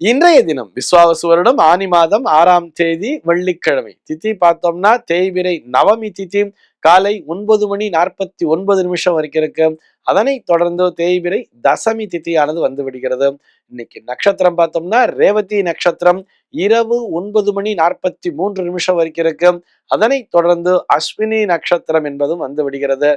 இன்றைய தினம் விஸ்வாவசு வருடம் ஆனி மாதம் ஆறாம் தேதி வெள்ளிக்கிழமை. திதி பார்த்தோம்னா தேய்பிரை நவமி திதி காலை ஒன்பது மணி நாற்பத்தி ஒன்பது நிமிஷம் வரைக்கும் இருக்கு. அதனை தொடர்ந்து தேய்பிரை தசமி திதியானது வந்து விடுகிறது. இன்னைக்கு நட்சத்திரம் பார்த்தோம்னா ரேவதி நட்சத்திரம் இரவு ஒன்பது மணி நாற்பத்தி மூன்று நிமிஷம் வரைக்கும் இருக்கு. அதனை தொடர்ந்து அஸ்வினி நட்சத்திரம் என்பதும் வந்து விடுகிறது.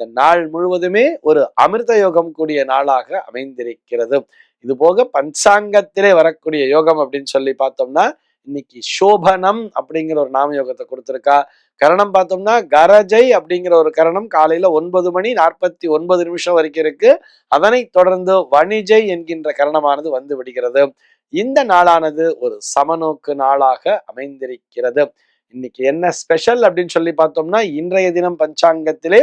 இந்த நாள் முழுவதுமே ஒரு அமிர்த யோகம் கூடிய நாளாக அமைந்திருக்கிறது. இது போக பஞ்சாங்கத்திலே வரக்கூடிய யோகம் அப்படின்னு சொல்லி பார்த்தோம்னா இன்னைக்கு சோபனம் அப்படிங்கிற ஒரு நாம யோகத்தை கொடுத்துருக்கா. கரணம் பார்த்தோம்னா கரஜை அப்படிங்கிற ஒரு கரணம் காலையில ஒன்பது மணி நாற்பத்தி ஒன்பது நிமிஷம் வரைக்கும் இருக்கு. அதனை தொடர்ந்து வணிஜை என்கின்ற கரணமானது வந்து விடுகிறது. இந்த நாளானது ஒரு சமநோக்கு நாளாக அமைந்திருக்கிறது. இன்னைக்கு என்ன ஸ்பெஷல் அப்படின்னு சொல்லி பார்த்தோம்னா இன்றைய தினம் பஞ்சாங்கத்திலே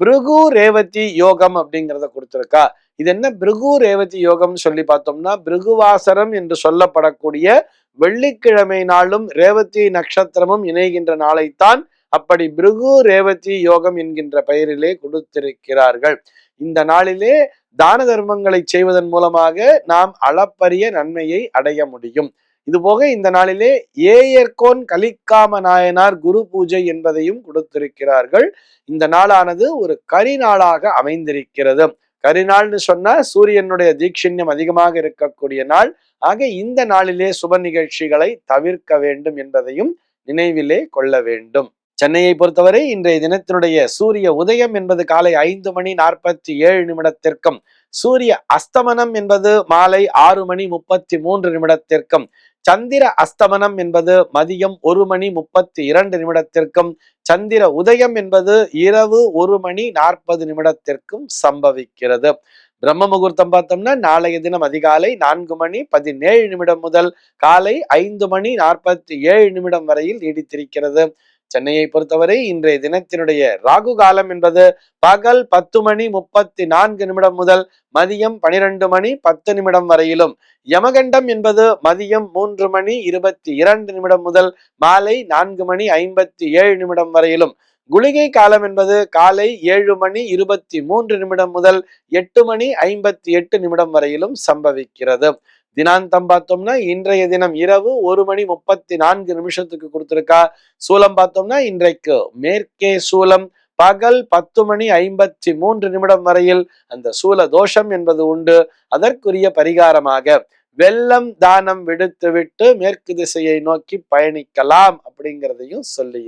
பிருகு ரேவதி யோகம் அப்படிங்கிறத கொடுத்துருக்கா. இது என்ன பிருகு ரேவதி யோகம்னு சொல்லி பார்த்தோம்னா பிருகுவாசரம் என்று சொல்லப்படக்கூடிய வெள்ளிக்கிழமை நாளும் ரேவதி நட்சத்திரமும் இணைகின்ற நாளைத்தான் அப்படி பிருகு ரேவதி யோகம் என்கின்ற பெயரிலே கொடுத்திருக்கிறார்கள். இந்த நாளிலே தான தர்மங்களை செய்வதன் மூலமாக நாம் அளப்பரிய நன்மையை அடைய முடியும். இதுபோக இந்த நாளிலே ஏயர்கோன் கலிக்காம நாயனார் குரு பூஜை என்பதையும் கொடுத்திருக்கிறார்கள். இந்த நாளானது ஒரு கரிநாளாக அமைந்திருக்கிறது. கரிநாள்னு சொன்னா சூரியனுடைய தீட்சண்யம் அதிகமாக இருக்கக்கூடிய நாள். ஆக இந்த நாளிலே சுப நிகழ்ச்சிகளை தவிர்க்க வேண்டும் என்பதையும் நினைவிலே கொள்ள வேண்டும். சென்னையை பொறுத்தவரை இன்றைய தினத்தினுடைய சூரிய உதயம் என்பது காலை ஐந்து மணி நாற்பத்தி ஏழு நிமிடத்திற்கும் சூரிய அஸ்தமனம் என்பது மாலை ஆறு மணி முப்பத்தி மூன்று நிமிடத்திற்கும் சந்திர அஸ்தமனம் என்பது மதியம் ஒரு மணி முப்பத்தி இரண்டு நிமிடத்திற்கும் சந்திர உதயம் என்பது இரவு ஒரு மணி நாற்பது நிமிடத்திற்கும் சம்பவிக்கிறது. பிரம்ம முகூர்த்தம் பார்த்தோம்னா நாளைய தினம் அதிகாலை நான்கு மணி பதினேழு நிமிடம் முதல் காலை ஐந்து மணி நாற்பத்தி ஏழு நிமிடம் வரையில் நீடித்திருக்கிறது. சென்னையை பொறுத்தவரை இன்றைய தினத்தினுடைய ராகு காலம் என்பது பகல் பத்து மணி முப்பத்தி நான்கு நிமிடம் முதல் மதியம் பனிரெண்டு மணி பத்து நிமிடம் வரையிலும். யமகண்டம் என்பது மதியம் மூன்று மணி இருபத்தி இரண்டு நிமிடம் முதல் மாலை நான்கு மணி ஐம்பத்தி ஏழு நிமிடம் வரையிலும். குளிகை காலம் என்பது காலை ஏழு மணி இருபத்தி மூன்று நிமிடம் முதல் எட்டு மணி ஐம்பத்தி எட்டு நிமிடம் வரையிலும் சம்பவிக்கிறது. தினாந்தம் பார்த்தோம்னா இன்றைய தினம் இரவு ஒரு மணி முப்பத்தி நான்கு நிமிஷத்துக்கு கொடுத்திருக்கா. சூலம் பார்த்தோம்னா இன்றைக்கு மேற்கே சூலம் பகல் பத்து மணி ஐம்பத்தி மூன்று நிமிடம் வரையில் அந்த சூல தோஷம் என்பது உண்டு. அதற்குரிய பரிகாரமாக வெள்ளம் தானம் விடுத்துவிட்டு மேற்கு திசையை நோக்கி பயணிக்கலாம் அப்படிங்கிறதையும் சொல்லி